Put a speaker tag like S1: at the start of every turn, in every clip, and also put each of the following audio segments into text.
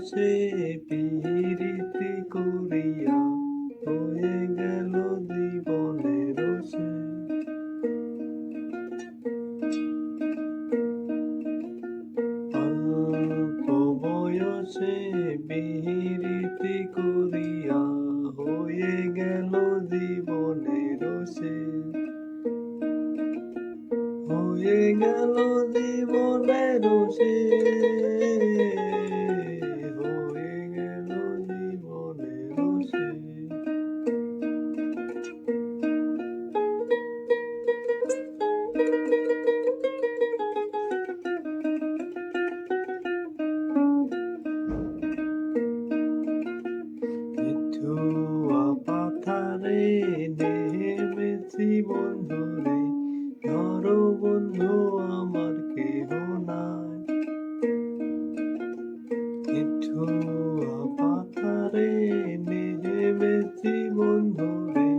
S1: বয়সে পিরিতি করিয়া হয়ে গেল জীবনের সে। অল্প বয়সে বিহিরিতি করিয়া হয়ে গেল জীবনের সে। হয়ে গেল জীবনের সে। নেমেছি বন্ধুরে ধর বন্ধু, আমার কেহ নাই। মিঠুয়া পাথারে নেমেছি বন্ধুরে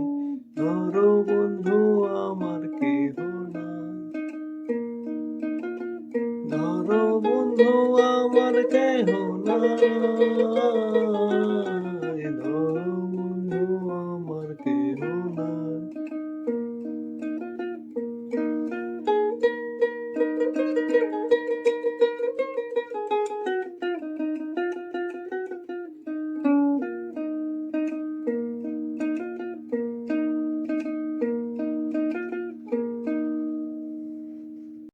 S1: ধর বন্ধু, আমার কেহ নাই। ধর বন্ধু, আমার কেহ নাই।